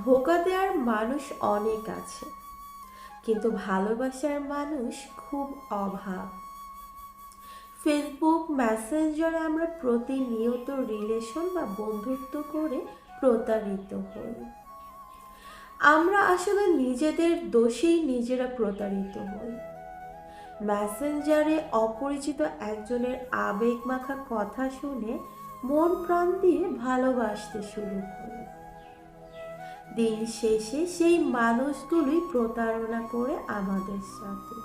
ধোকা দেওয়ার মানুষ অনেক আছে, কিন্তু ভালোবাসার মানুষ খুব অভাব। ফেসবুক মেসেঞ্জারে আমরা প্রতিনিয়ত রিলেশন বা বন্ধুত্ব করে প্রতারিত হই। আমরা আসলে নিজেদের দোষেই নিজেরা প্রতারিত হই। মেসেঞ্জারে অপরিচিত একজনের আবেগ মাখা কথা শুনে মন প্রাণ দিয়ে ভালোবাসতে শুরু করি। দিন শেষে সেই মানুষগুলোই প্রতারণা করে আমাদের সাথে।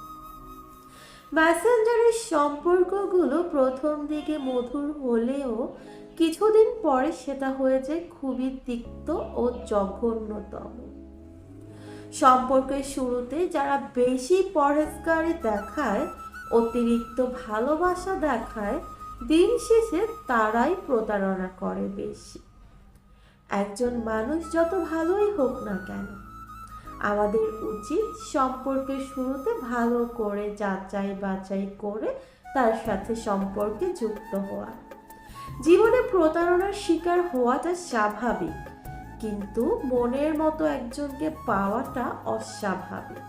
মেসেঞ্জারের সম্পর্কগুলো প্রথম দিকে মধুর হলেও কিছুদিন পরে সেটা হয়ে যায় খুবই তিক্ত ও জঘন্যতম। সম্পর্কের শুরুতে যারা বেশি পরেজগারি দেখায়, অতিরিক্ত ভালোবাসা দেখায়, দিন শেষে তারাই প্রতারণা করে বেশি। একজন মানুষ যত ভালোই হোক না কেন, আমাদের উচিত সম্পর্কের শুরুতে ভালো করে যাচাই বাছাই করে তার সাথে সম্পর্কে যুক্ত হওয়া। জীবনে প্রতারণার শিকার হওয়াটা স্বাভাবিক, কিন্তু মনের মতো একজনকে পাওয়াটা অস্বাভাবিক।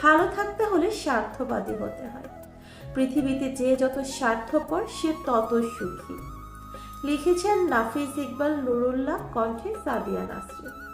ভালো থাকতে হলে স্বার্থবাদী হতে হয়। পৃথিবীতে যে যত স্বার্থপর, সে তত সুখী। লিখেছেন নাফিজ ইকবাল নুরুল্লাহ কণ্ঠে সাদিয়া নাসরিন।